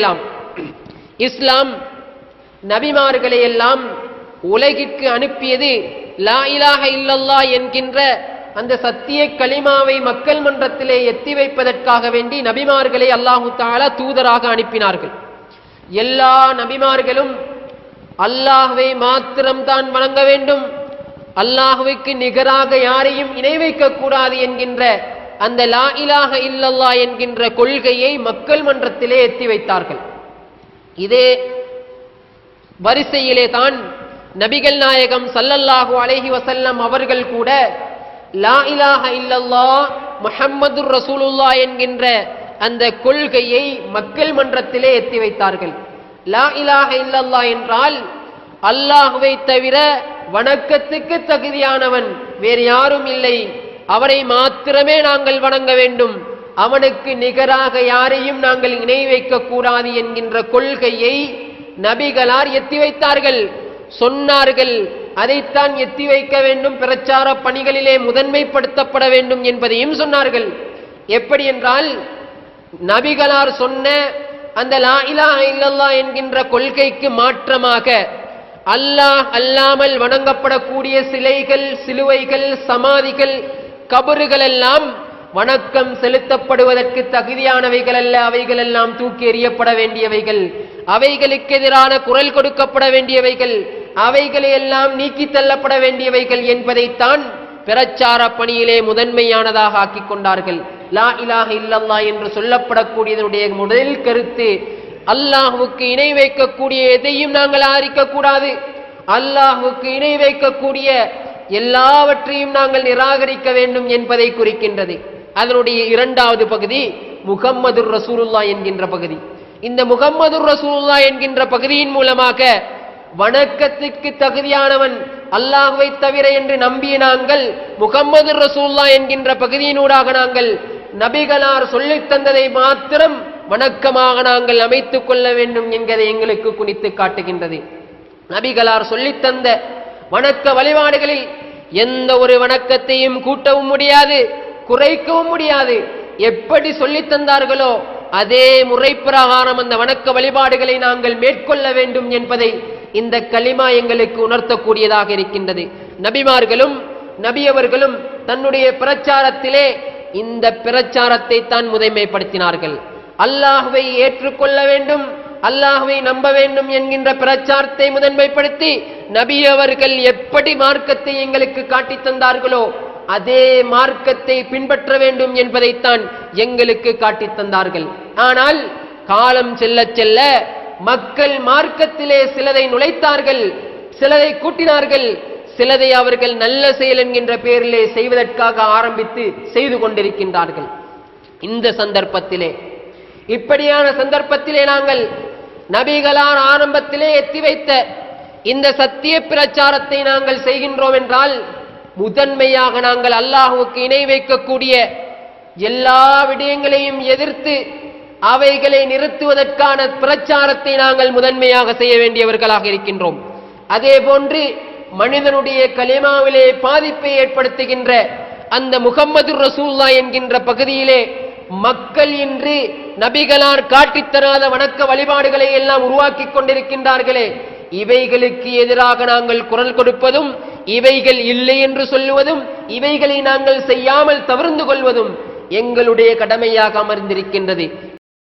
எல்லாம் இஸ்லாம் நபிமார்களை எல்லாம் உலகிற்கு அனுப்பியது லா இலாக இல்லல்லா என்கின்ற அந்த சத்திய களிமாவை மக்கள் மன்றத்திலே எத்தி வைப்பதற்காக வேண்டி நபிமார்களை அல்லாஹு தாலா தூதராக அனுப்பினார்கள். எல்லா நபிமார்களும் அல்லாஹ்வை மாத்திரம்தான் வணங்க வேண்டும். அல்லாஹுவுக்கு நிகராக யாரையும் இணை வைக்கக் கூடாது என்கின்ற அந்த லா இலாக இல்லல்லா என்கின்ற கொள்கையை மக்கள் மன்றத்திலே எத்தி வைத்தார்கள். இதே வரிசையிலே தான் நபிகள் நாயகம் சல்லல்லாஹு அலஹி வசல்லம் அவர்கள் கூட லா இலாக இல்லல்லா முஹம்மது ரசூலுல்லா என்கின்ற அந்த கொள்கையை மக்கள் மன்றத்திலே எத்தி வைத்தார்கள். லா இலாக இல்லல்லா என்றால் அல்லாஹுவை தவிர வணக்கத்துக்கு தகுதியானவன் வேறு யாரும் இல்லை. அவரை மாத்திரமே நாங்கள் வணங்க வேண்டும். அவனுக்கு நிகராக யாரையும் நாங்கள் இணை வைக்கக் கூடாது என்கின்ற கொள்கையை நபிகளார் எத்தி வைத்தார்கள். சொன்னார்கள் அதைத்தான் எத்தி வைக்க வேண்டும். பிரச்சார பணிகளிலே முதன்மைப்படுத்தப்பட வேண்டும் என்பதையும் சொன்னார்கள். எப்படி என்றால் நபிகளார் சொன்ன அந்த லா இலா இல்லல்லா என்கின்ற கொள்கைக்கு மாற்றமாக அல்லாஹ் அல்லாமல் வணங்கப்படக்கூடிய சிலைகள் சிலுவைகள் சமாதிகள் கபறுகள் எல்லாம் வணக்கம் செலுத்தப்படுவதற்கு தகுதியானவைகள் அல்ல அவைகள் எல்லாம் தூக்கி எறியப்பட வேண்டியவைகள். அவைகளுக்கு எதிரான குரல் கொடுக்கப்பட வேண்டியவைகள். அவைகளை எல்லாம் நீக்கி தள்ளப்பட வேண்டியவைகள் என்பதைத்தான் பிரச்சார பணியிலே முதன்மையானதாக ஆக்கிக் கொண்டார்கள். லா இலாக இல்லல்லா என்று சொல்லப்படக்கூடியதனுடைய முதல் கருத்து அல்லாஹுவுக்கு இணை வைக்கக்கூடிய எதையும் நாங்கள் ஆரிக்க கூடாது. அல்லாஹுவுக்கு இணை வைக்கக்கூடிய எல்லாவற்றையும் நாங்கள் நிராகரிக்க வேண்டும் என்பதை குறிக்கின்றது. அதனுடைய இரண்டாவது பகுதி முகம்மது ரசூலுல்லா என்கின்ற பகுதி. இந்த முகம்மது ரசூலுல்லா என்கின்ற பகுதியின் மூலமாக வணக்கத்திற்கு தகுதியானவன் அல்லாஹுவை தவிர என்று நம்பிய நாங்கள் முகம்மது ரசூல்லா என்கின்ற பகுதியினூடாக நாங்கள் நபிகளார் சொல்லித் தந்ததை மாத்திரம் வணக்கமாக நாங்கள் அமைத்துக் கொள்ள வேண்டும் என்கிறதை எங்களுக்கு குனித்து காட்டுகின்றது. நபிகளார் சொல்லித் தந்த வணக்க வழிபாடுகளில் எந்த ஒரு வணக்கத்தையும் கூட்டவும் முடியாது குறைக்கவும் முடியாது. எப்படி சொல்லி தந்தார்களோ அதே முறை பிரகாரம் அந்த வணக்க வழிபாடுகளை நாங்கள் மேற்கொள்ள வேண்டும் என்பதை இந்த களிமா எங்களுக்கு உணர்த்தக்கூடியதாக இருக்கின்றது. நபிமார்களும் நபியவர்களும் தன்னுடைய பிரச்சாரத்திலே இந்த பிரச்சாரத்தை தான் முதன்மைப்படுத்தினார்கள். அல்லாஹுவை ஏற்றுக்கொள்ள வேண்டும் அல்லாஹுவை நம்ப வேண்டும் என்கின்ற பிரச்சாரத்தை முதன்மைப்படுத்தி நபி அவர்கள் எப்படி மார்க்கத்தை எங்களுக்கு காட்டி தந்தார்களோ அதே மார்க்கத்தை பின்பற்ற வேண்டும் என்பதைத்தான் எங்களுக்கு காட்டி தந்தார்கள். ஆனால் காலம் செல்ல செல்ல மக்கள் மார்க்கத்திலே சிலதை நுழைத்தார்கள் சிலதை கூட்டினார்கள் சிலதை அவர்கள் நல்ல செயல் என்கின்ற பெயரிலே செய்வதற்காக ஆரம்பித்து செய்து கொண்டிருக்கின்றார்கள். இந்த சந்தர்ப்பத்திலே இப்படியான சந்தர்ப்பத்திலே நாங்கள் நபிகளான் ஆரம்பத்திலே எத்தி வைத்த இந்த சத்திய பிரச்சாரத்தை நாங்கள் செய்கின்றோம் என்றால் முதன்மையாக நாங்கள் அல்லாஹுவுக்கு இணை வைக்கக்கூடிய எல்லா விடயங்களையும் எதிர்த்து அவைகளை நிறுத்துவதற்கான பிரச்சாரத்தை நாங்கள் முதன்மையாக செய்ய வேண்டியவர்களாக இருக்கின்றோம். அதே போன்று மனிதனுடைய கலிமாவிலே பாதிப்பை ஏற்படுத்துகின்ற அந்த முகம்மது ரசூல்லா என்கின்ற பகுதியிலே மக்கள் இன்று நபிகளார் காட்டித்தராத வணக்க வழிபாடுகளை எல்லாம் உருவாக்கி கொண்டிருக்கின்றார்களே. இவைகளுக்கு எதிராக நாங்கள் குரல் கொடுப்பதும் இவைகள் இல்லை என்று சொல்லுவதும் இவைகளை நாங்கள் செய்யாமல் தவிர்ந்து கொள்வதும் எங்களுடைய கடமையாக அமர்ந்திருக்கின்றது.